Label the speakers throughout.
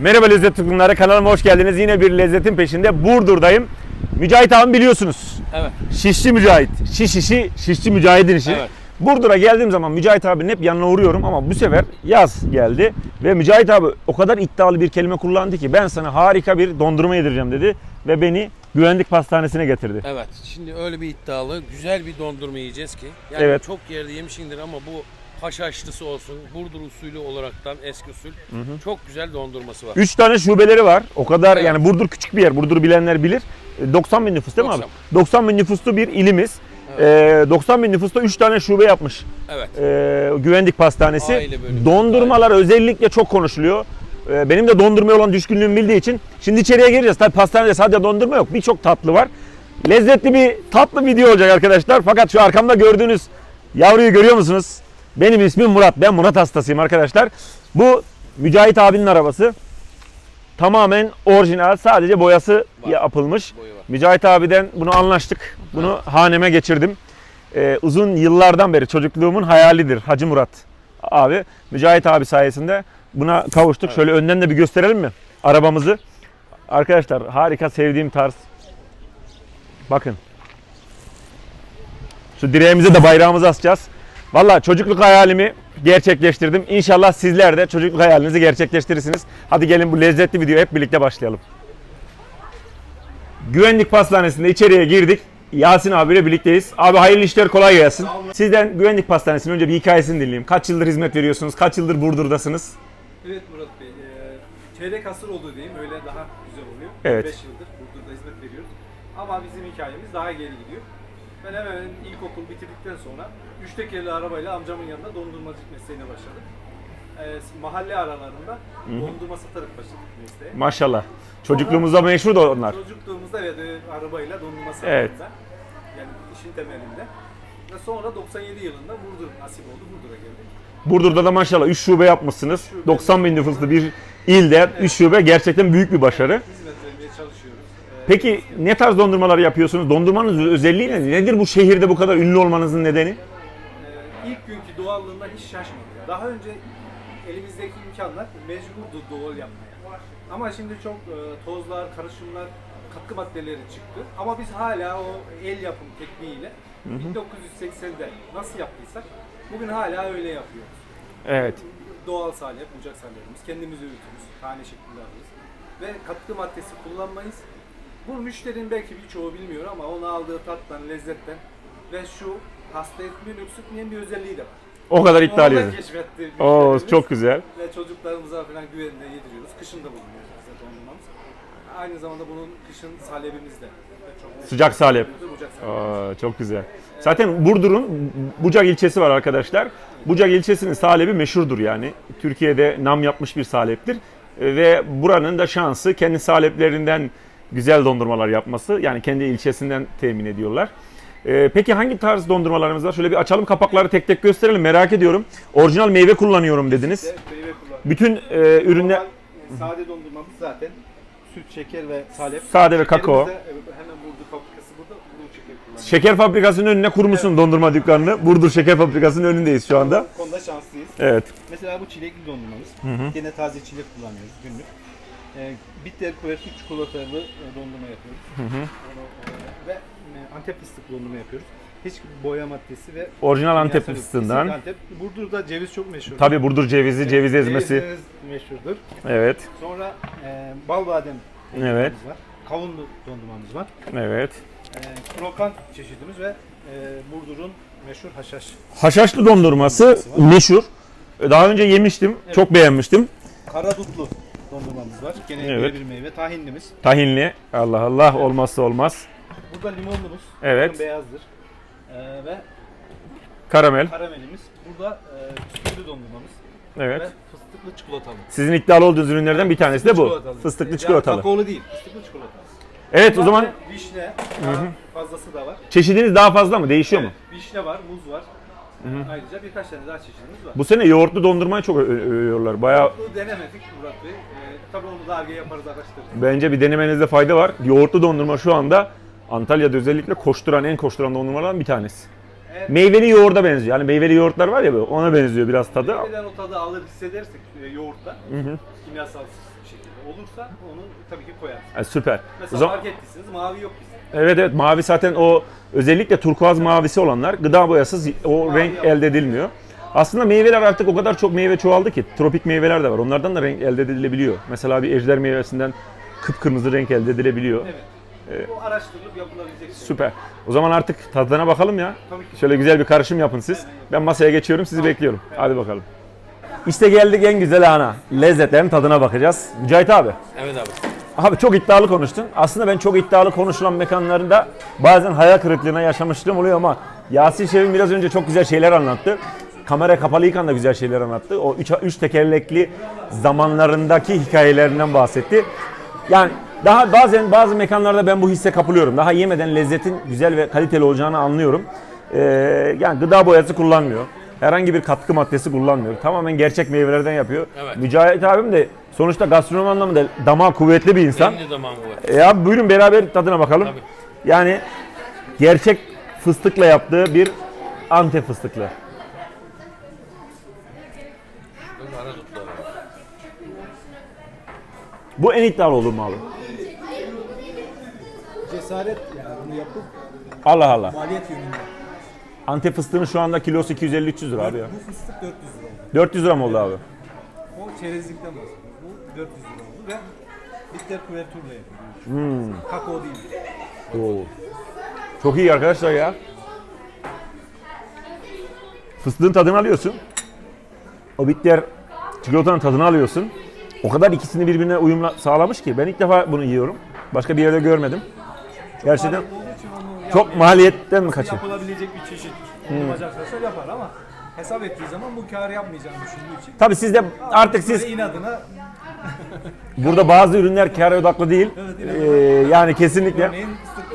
Speaker 1: Merhaba lezzet tutkunları kanalıma hoş geldiniz. Yine bir lezzetin peşinde Burdur'dayım. Mücahit abim biliyorsunuz.
Speaker 2: Evet.
Speaker 1: Şişçi Mücahit. Şiş işi, şişçi Mücahit'in işi.
Speaker 2: Evet.
Speaker 1: Burdur'a geldiğim zaman Mücahit abinin hep yanına uğruyorum ama bu sefer yaz geldi ve Mücahit abi o kadar iddialı bir kelime kullandı ki ben sana harika bir dondurma yedireceğim dedi ve beni güvenlik pastanesine getirdi.
Speaker 2: Evet. Şimdi öyle bir iddialı, güzel bir dondurma yiyeceğiz ki. Yani
Speaker 1: Evet.
Speaker 2: çok yerde yemişindir ama bu haşhaşlısı olsun, Burdur usulü olaraktan eski usul çok güzel dondurması var.
Speaker 1: 3 tane şubeleri var. O kadar
Speaker 2: Evet.
Speaker 1: yani Burdur küçük bir yer. Burdur bilenler bilir. E, 90 bin nüfus değil mi abi? 90 bin nüfuslu bir ilimiz. E, 90 bin nüfusta 3 tane şube yapmış.
Speaker 2: Evet.
Speaker 1: e, güvenlik pastanesi.
Speaker 2: Aile.
Speaker 1: Dondurmalar özellikle çok konuşuluyor. E, benim de dondurmaya olan düşkünlüğüm bildiği için. Şimdi içeriye gireceğiz. Tabii pastanede sadece dondurma yok. Birçok tatlı var. Lezzetli bir tatlı video olacak arkadaşlar. Fakat şu arkamda gördüğünüz yavruyu görüyor musunuz? Benim ismim Murat. Ben Murat hastasıyım arkadaşlar. Bu Mücahit abinin arabası. Tamamen orijinal. Sadece boyası
Speaker 2: Var.
Speaker 1: yapılmış.
Speaker 2: Boyu var.
Speaker 1: Mücahit abiden bunu anlaştık. Bunu haneme geçirdim. Ee, uzun yıllardan beri çocukluğumun hayalidir Hacı Murat abi. Mücahit abi sayesinde buna kavuştuk. Şöyle önden de bir gösterelim mi arabamızı? Arkadaşlar harika sevdiğim tarz. Bakın. Şu direğimize de bayrağımızı asacağız. Valla çocukluk hayalimi gerçekleştirdim. İnşallah sizler de çocukluk hayalinizi gerçekleştirirsiniz. Hadi gelin bu lezzetli videoya hep birlikte başlayalım. Güvenlik pastanesinde içeriye girdik. Yasin abiyle birlikteyiz. Abi hayırlı işler kolay gelsin. Sizden güvenlik pastanesinin önce bir hikayesini dinleyeyim. Kaç yıldır hizmet veriyorsunuz? Kaç yıldır Burdur'dasınız?
Speaker 3: Evet Murat Bey, eee, çeyrek asır oldu diyeyim, öyle daha güzel oluyor.
Speaker 1: Evet.
Speaker 3: 5 yıldır Burdur'da hizmet veriyoruz. Ama bizim hikayemiz daha geri gidiyor. Ben hemen ilkokul bitirdikten sonra üç tekerli arabayla amcamın yanında dondurmacılık mesleğine başladım. Eee, mahalle aralarında dondurma satarak başladık mesleğe.
Speaker 1: Maşallah. Çocukluğumuzda meşhur da onlar.
Speaker 3: Çocukluğumuzda evet e, arabayla dondurma sattım
Speaker 1: Evet.
Speaker 3: ben. Yani işin temelinde. Ve sonra 97 yılında Burdur nasip oldu, Burdur'a geldik.
Speaker 1: Burdur'da da maşallah 3 şube yapmışsınız.
Speaker 3: şube.
Speaker 1: 90 bin nüfuslu bir ilde 3 şube gerçekten büyük bir başarı.
Speaker 3: Eee,
Speaker 1: Peki ne tarz dondurmalar yapıyorsunuz? Dondurmanın özelliği ne? Nedir bu şehirde bu kadar ünlü olmanızın nedeni?
Speaker 3: Ee, ilk günkü doğallığından hiç şaşmadım. Daha önce elimizdeki imkanlar mecburdu doğal yapmaya. Ama şimdi çok e, tozlar, karışımlar, katkı maddeleri çıktı. Ama biz hala o el yapım tekniğiyle 1980'de nasıl yaptıysak bugün hala öyle yapıyoruz.
Speaker 1: Evet.
Speaker 3: Doğal salep, bucak salepimiz, kendimiz öğütürüz, tane şeklinde alırız. Ve katkı maddesi kullanmayız. Bu müşterinin belki birçoğu bilmiyor ama onu aldığı tattan, lezzetten ve şu hasta etmeyen, öksürtmeyen bir özelliği de var.
Speaker 1: O kadar iddialıyız.
Speaker 3: keşfetti
Speaker 1: Oo çok güzel.
Speaker 3: Ve çocuklarımıza falan güvenle yediriyoruz. Kışın da bulunuyoruz bize dondurmamız. Aynı zamanda bunun kışın salebimiz de. çok
Speaker 1: Sıcak salep.
Speaker 3: Bucak salep.
Speaker 1: Aa, çok güzel. Zaten Burdur'un Bucak ilçesi var arkadaşlar. Bucak ilçesinin salebi meşhurdur yani. Türkiye'de nam yapmış bir saleptir. Ve buranın da şansı kendi saleplerinden güzel dondurmalar yapması. Yani kendi ilçesinden temin ediyorlar. E, Peki hangi tarz dondurmalarımız var? Şöyle bir açalım kapakları tek tek gösterelim. Merak ediyorum. Orijinal meyve kullanıyorum dediniz.
Speaker 3: Meyve kullanıyoruz.
Speaker 1: Bütün e, ürünler
Speaker 3: Normal, e, sade dondurmamız zaten süt, şeker ve salep.
Speaker 1: Sade ve kakao.
Speaker 3: E, hemen Burdur fabrikası burada. Burdur şeker kullanıyoruz.
Speaker 1: şeker fabrikasının önüne kurmuşsun dondurma dükkanını. Burdur Şeker Fabrikası'nın önündeyiz şu anda.
Speaker 3: Bu konuda şanslıyız.
Speaker 1: Evet.
Speaker 3: Mesela bu çilekli dondurmamız. Yine taze çilek kullanıyoruz günlük. E, bitter kuvvetli çikolatalı e, dondurma yapıyoruz. Onu, e, ve e, Antep fıstık dondurma yapıyoruz. Hiç boya maddesi ve
Speaker 1: Orijinal Antep
Speaker 3: yok.
Speaker 1: fıstığından.
Speaker 3: Antep. Burdur'da ceviz çok meşhur.
Speaker 1: Tabii Burdur cevizi, ceviz ezmesi.
Speaker 3: Cevizlerimiz meşhurdur.
Speaker 1: Evet.
Speaker 3: Sonra e, bal badem
Speaker 1: Evet.
Speaker 3: var. Kavunlu dondurmamız var.
Speaker 1: Evet.
Speaker 3: E, krokan çeşidimiz ve e, Burdur'un meşhur haşhaş.
Speaker 1: Haşhaşlı dondurması meşhur. Daha önce yemiştim. Çok beğenmiştim.
Speaker 3: Karadutlu dondurmamız var. Gene
Speaker 1: Evet.
Speaker 3: bir meyve. Tahinlimiz.
Speaker 1: Tahinli. Allah Allah olmazsa olmaz.
Speaker 3: Burada limonlumuz.
Speaker 1: Evet.
Speaker 3: Bakın beyazdır. E, ve
Speaker 1: Karamel.
Speaker 3: karamelimiz. Burada e, bisküvili dondurmamız.
Speaker 1: Evet.
Speaker 3: Ve fıstıklı çikolatalı.
Speaker 1: Sizin iddialı olduğunuz ürünlerden bir tanesi de bu.
Speaker 3: Çikolatalı.
Speaker 1: Fıstıklı
Speaker 3: Yani
Speaker 1: çikolatalı.
Speaker 3: kakaolu değil. Fıstıklı çikolatalı.
Speaker 1: Evet o
Speaker 3: Bunlar
Speaker 1: zaman
Speaker 3: da Vişne. Daha fazlası da var.
Speaker 1: çeşidiniz daha fazla mı? Değişiyor mu?
Speaker 3: Evet, vişne var, muz var. Ayrıca birkaç tane daha çeşidimiz var.
Speaker 1: Bu sene yoğurtlu dondurmayı çok övüyorlar. Bayağı
Speaker 3: Bunu denemedik Murat Bey. Tabii onu da arge yaparız, araştırırız.
Speaker 1: bence bir denemenizde fayda var. Yoğurtlu dondurma şu anda Antalya'da özellikle koşturan en koşturan dondurmalardan bir tanesi.
Speaker 3: Eğer
Speaker 1: Meyveli yoğurda benziyor. Yani meyveli yoğurtlar var ya böyle ona benziyor biraz tadı.
Speaker 3: meyveden o tadı alır hissedersek e, yoğurtta, kimyasalsız. bir şekilde olursa onu tabii ki koyarız.
Speaker 1: Ha, süper. O
Speaker 3: Mesela
Speaker 1: zaman
Speaker 3: fark ettiyseniz mavi yok bizde.
Speaker 1: evet evet mavi zaten o özellikle turkuaz mavisi olanlar gıda boyasız o
Speaker 3: Mavi
Speaker 1: renk
Speaker 3: yok.
Speaker 1: elde edilmiyor. Aslında meyveler artık o kadar çok meyve çoğaldı ki tropik meyveler de var. Onlardan da renk elde edilebiliyor. Mesela bir ejder meyvesinden kıpkırmızı renk elde edilebiliyor.
Speaker 3: Evet. Bu araştırılıp yapılabilecek şey.
Speaker 1: Süper. O zaman artık tadına bakalım ya.
Speaker 3: Tabii ki.
Speaker 1: Şöyle güzel bir karışım yapın siz. Ben masaya geçiyorum, sizi bekliyorum. Hadi bakalım. İşte geldik en güzel ana. Lezzetlerin tadına bakacağız. Mücahit abi.
Speaker 2: Evet abi.
Speaker 1: Abi çok iddialı konuştun. Aslında ben çok iddialı konuşulan mekanlarında bazen hayal kırıklığına yaşamışlığım oluyor ama Yasin Şevin biraz önce çok güzel şeyler anlattı. Kamera kapalıyken de güzel şeyler anlattı. O üç, üç tekerlekli zamanlarındaki hikayelerinden bahsetti. Yani daha bazen bazı mekanlarda ben bu hisse kapılıyorum. Daha yemeden lezzetin güzel ve kaliteli olacağını anlıyorum. Ee, yani gıda boyası kullanmıyor. Herhangi bir katkı maddesi kullanmıyor. Tamamen gerçek meyvelerden yapıyor.
Speaker 2: Evet.
Speaker 1: Mücahit abim de sonuçta gastronom anlamında damağı kuvvetli bir insan.
Speaker 2: Benim de damağım var.
Speaker 1: E abi buyurun beraber tadına bakalım.
Speaker 2: Tabii.
Speaker 1: Yani gerçek fıstıkla yaptığı bir Antep fıstıklı. Bu en iddialı olur mu abi?
Speaker 3: Cesaret yani bunu yapıp
Speaker 1: Allah Allah.
Speaker 3: maliyet yönünde.
Speaker 1: Antep fıstığının şu anda kilosu 250-300 lira abi ya.
Speaker 3: Bu fıstık 400 lira oldu.
Speaker 1: 400 lira mı oldu abi?
Speaker 3: O çerezlikten bahsediyoruz. Bu 400 lira oldu ve bitter kuvertürle yapıyoruz.
Speaker 1: Hmm.
Speaker 3: Kakao değil.
Speaker 1: Oo. Çok iyi arkadaşlar ya. Fıstığın tadını alıyorsun. O bitter çikolatanın tadını alıyorsun. O kadar ikisini birbirine uyumla sağlamış ki ben ilk defa bunu yiyorum. Başka bir yerde görmedim. Gerçekten çok maliyetten mi kaçıyor?
Speaker 3: yapılabilecek bir çeşit. Bunu bacaklarsa yapar ama hesap ettiği zaman bu kar yapmayacağını düşündüğü için
Speaker 1: Tabii siz de artık siz
Speaker 3: inadına
Speaker 1: burada bazı ürünler kar odaklı değil. Ee, yani kesinlikle.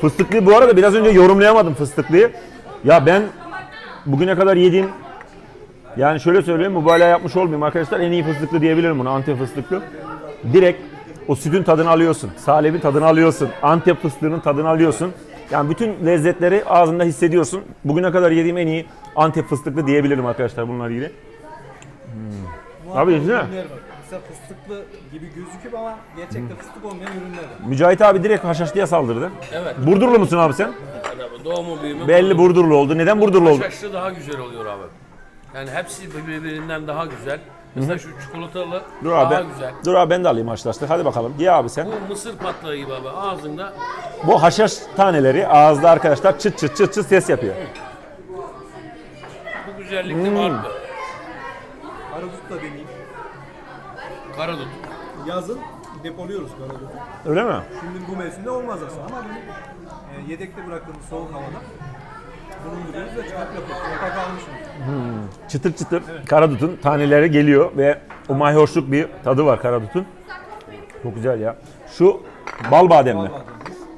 Speaker 1: Fıstıklı bu arada biraz önce yorumlayamadım fıstıklıyı. Ya ben bugüne kadar yediğim yani şöyle söyleyeyim mübalağa yapmış olmayayım arkadaşlar en iyi fıstıklı diyebilirim bunu Antep fıstıklı. Direkt o sütün tadını alıyorsun. Salebin tadını alıyorsun. Antep fıstığının tadını alıyorsun. Yani bütün lezzetleri ağzında hissediyorsun. Bugüne kadar yediğim en iyi Antep fıstıklı diyebilirim arkadaşlar bununla ilgili. Abi,
Speaker 3: muhakkak
Speaker 1: değil mi?
Speaker 3: Mesela fıstıklı gibi gözüküp ama gerçekte fıstık olmayan ürünler var.
Speaker 1: Mücahit abi direkt haşhaşlıya saldırdı.
Speaker 2: Evet.
Speaker 1: Burdurlu musun abi sen?
Speaker 2: Evet abi. Doğumu büyümü.
Speaker 1: Belli Burdurlu oldu. Neden Burdurlu oldu?
Speaker 2: Haşhaşlı daha güzel oluyor abi. Yani hepsi birbirinden daha güzel. Mesela şu çikolatalı
Speaker 1: Dur abi.
Speaker 2: daha
Speaker 1: ben-
Speaker 2: güzel.
Speaker 1: Dur abi ben de alayım haşhaşlı. Hadi bakalım. Ye abi sen.
Speaker 2: Bu mısır patlağı gibi abi ağzında
Speaker 1: Bu haşhaş taneleri ağızda arkadaşlar çıt çıt çıt çıt ses yapıyor.
Speaker 2: bu güzellikte
Speaker 1: Hmm.
Speaker 2: vardı.
Speaker 3: Karadut da deneyeyim.
Speaker 2: Karadut.
Speaker 3: Yazın depoluyoruz karadutu.
Speaker 1: Öyle mi?
Speaker 3: Şimdi bu mevsimde olmaz aslında ama bunu e, yedekte bıraktığımız soğuk havada bulunduruyoruz almışım.
Speaker 1: Çıtır çıtır karadutun taneleri geliyor ve o mayhoşluk bir tadı var karadutun. Çok güzel ya. Şu bal bademli.
Speaker 3: Bal bademimiz.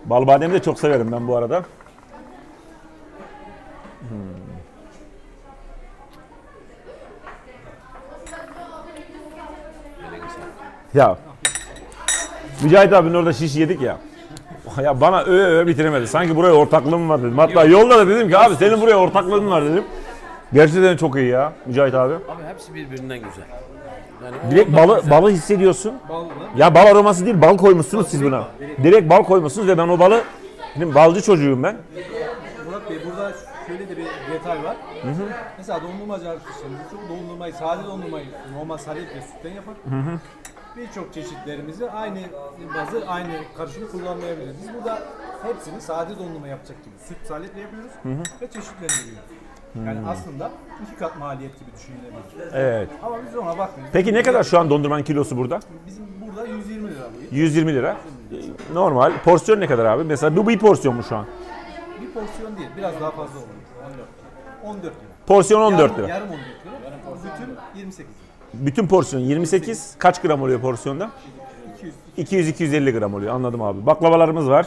Speaker 1: Bal bademi de çok severim ben bu arada. Hmm. Ya Mücahit abinin orada şiş yedik ya. Ya bana öve öve bitiremedi. Sanki buraya ortaklığım var dedim. Hatta yolda da dedim ki abi senin buraya ortaklığın var dedim. Gerçekten çok iyi ya Mücahit abi.
Speaker 2: Abi hepsi birbirinden güzel. Yani
Speaker 1: Direkt balı,
Speaker 2: güzel.
Speaker 1: balı hissediyorsun.
Speaker 3: Bal mı?
Speaker 1: Ya bal aroması değil bal koymuşsunuz siz buna. Direkt bal koymuşsunuz ve ben o balı Şimdi balcı çocuğuyum ben.
Speaker 3: Murat Bey burada şöyle de bir detay var. Mesela dondurmacı arkadaşlarımız çoğu dondurmayı, sade dondurmayı normal salep ve sütten yapar. Birçok çeşitlerimizi aynı bazı, aynı karışımı kullanmayabiliriz. Biz burada hepsini sade dondurma yapacak gibi süt saleple yapıyoruz ve çeşitlendiriyoruz. Yani aslında iki kat maliyet gibi düşünülebilir.
Speaker 1: Evet.
Speaker 3: Ama biz ona bakmıyoruz.
Speaker 1: Peki ne kadar şu an dondurmanın kilosu burada?
Speaker 3: Bizim burada 120 lira bu.
Speaker 1: 120 lira. Normal. Porsiyon ne kadar abi? Mesela bu bir porsiyon mu şu an?
Speaker 3: Bir porsiyon değil, biraz daha fazla olur. 14 14 lira.
Speaker 1: Porsiyon 14
Speaker 3: yarım,
Speaker 1: lira.
Speaker 3: Yarım 14 lira. Bütün 28 lira.
Speaker 1: Bütün porsiyon 28. Kaç gram oluyor porsiyonda?
Speaker 3: 200.
Speaker 1: 200-250 gram oluyor anladım abi. Baklavalarımız var.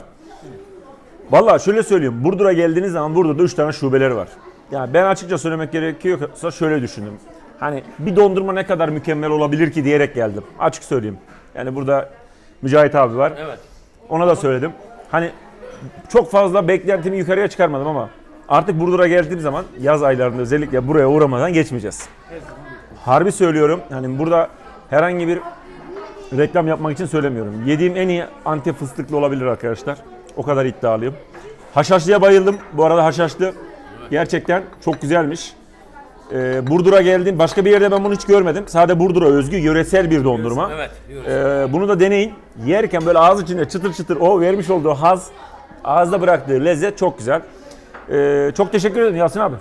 Speaker 1: Vallahi şöyle söyleyeyim. Burdur'a geldiğiniz zaman Burdur'da 3 tane şubeleri var. Yani ben açıkça söylemek gerekiyorsa şöyle düşündüm. Hani bir dondurma ne kadar mükemmel olabilir ki diyerek geldim. Açık söyleyeyim. Yani burada Mücahit abi var.
Speaker 2: Evet.
Speaker 1: Ona da söyledim. Hani çok fazla beklentimi yukarıya çıkarmadım ama artık Burdur'a geldiğim zaman yaz aylarında özellikle buraya uğramadan geçmeyeceğiz. Harbi söylüyorum. Hani burada herhangi bir reklam yapmak için söylemiyorum. Yediğim en iyi antep fıstıklı olabilir arkadaşlar. O kadar iddialıyım. Haşhaşlıya bayıldım. Bu arada haşhaşlı gerçekten çok güzelmiş. Ee, Burdur'a geldim. Başka bir yerde ben bunu hiç görmedim. Sadece Burdur'a özgü yöresel bir dondurma.
Speaker 2: Evet.
Speaker 1: Ee, bunu da deneyin. Yerken böyle ağız içinde çıtır çıtır o vermiş olduğu haz, ağızda bıraktığı lezzet çok güzel. Ee, çok teşekkür ederim Yasin abi.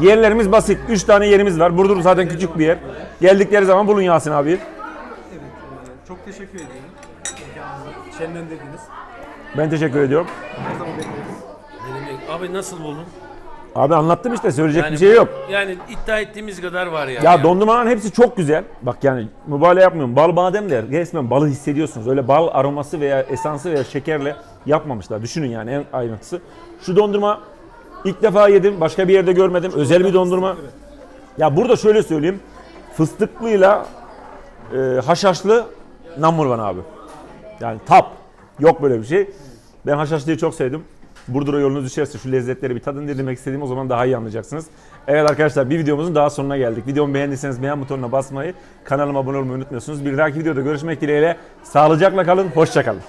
Speaker 1: Yerlerimiz basit. 3 tane yerimiz var. Burdur zaten küçük bir yer. Geldikleri zaman bulun Yasin abi.
Speaker 3: Evet, e, çok teşekkür ediyorum. Şenlendirdiniz.
Speaker 1: Ben teşekkür ediyorum.
Speaker 3: Her zaman bekleriz.
Speaker 2: Abi nasıl buldun?
Speaker 1: Abi anlattım işte söyleyecek
Speaker 2: Yani
Speaker 1: bir şey yok.
Speaker 2: Yani iddia ettiğimiz kadar var yani.
Speaker 1: Ya dondurmaların hepsi çok güzel. Bak yani mübalağa yapmıyorum. Bal badem de resmen balı hissediyorsunuz. Öyle bal aroması veya esansı veya şekerle yapmamışlar. Düşünün yani en ayrıntısı. Şu dondurma ilk defa yedim. Başka bir yerde görmedim. Özel bir dondurma. Ya burada şöyle söyleyeyim. Fıstıklıyla e, haşhaşlı one abi. Yani top. Yok böyle bir şey. Ben haşhaşlıyı çok sevdim. Burdur'a yolunuz düşerse şu lezzetleri bir tadın demek istediğim o zaman daha iyi anlayacaksınız. Evet arkadaşlar bir videomuzun daha sonuna geldik. Videomu beğendiyseniz beğen butonuna basmayı, kanalıma abone olmayı unutmuyorsunuz. Bir dahaki videoda görüşmek dileğiyle. Sağlıcakla kalın, hoşça kalın.